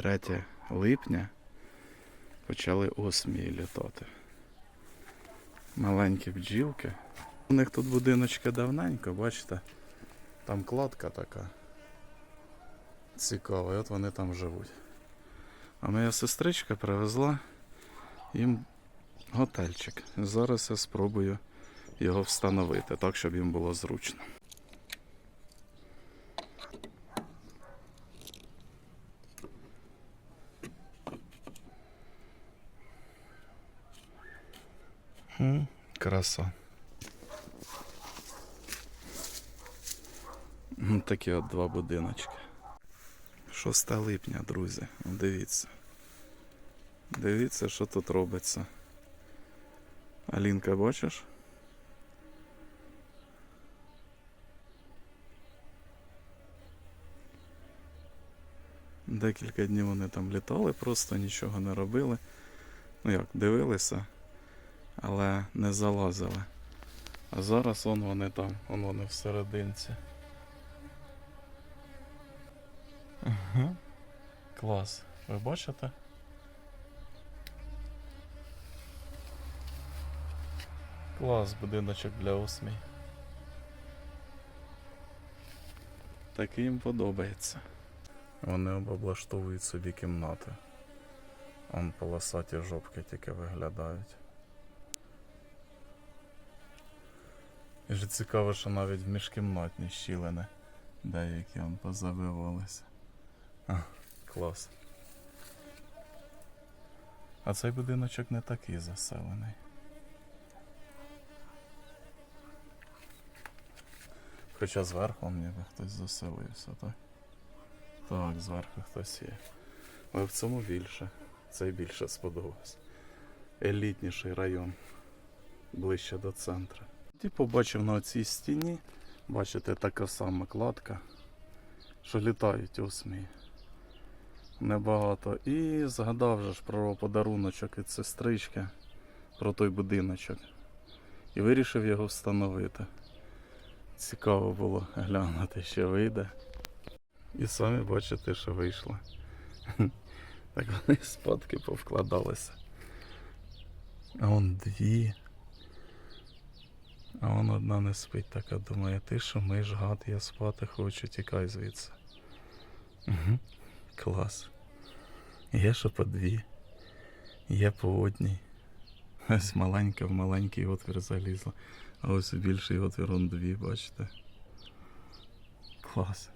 23 липня почали осмії літати. Маленькі бджілки. У них тут будиночки давненько, бачите? Там кладка така. Цікава, і от вони там живуть. А моя сестричка привезла їм готельчик. Зараз я спробую його встановити так, щоб їм було зручно. М, Краса. Такі от два будиночки. 6 липня, друзі. Дивіться. Дивіться, що тут робиться. Алінка, бачиш? Декілька днів вони там літали, просто нічого не робили. Ну як, дивилися, але не залазили. А зараз он вони там, он вони всерединці. Ага. Клас. Ви бачите? Клас, будиночок для осмій. Такий їм подобається. Вони облаштовують собі кімнати. Он полосаті жопки тільки виглядають. І ж цікаво, що навіть в міжкімнатні щілини деякі он позабивалися. А, клас. А цей будиночок не такий заселений. Хоча зверху ніби хтось заселився, так? Так, зверху хтось є. Але в цьому більше. Цей більше сподобався. Елітніший район. Ближче до центру. І побачив на цій стіні, бачите, така сама кладка, що літають осмії. Небагато. І згадав же ж про подаруночок від сестрички, про той будиночок. І вирішив його встановити. Цікаво було глянути, що вийде. І самі бачите, що вийшло. Так вони спадки повкладалися. А он дві. А вон одна не спить, така думає, ти що ми ж гад, я спати хочу, тікай звідси. Угу. Клас. Є що по дві, є по одній. Ось маленька в маленький отвір залізла. А ось більший отвір он дві, бачите. Клас.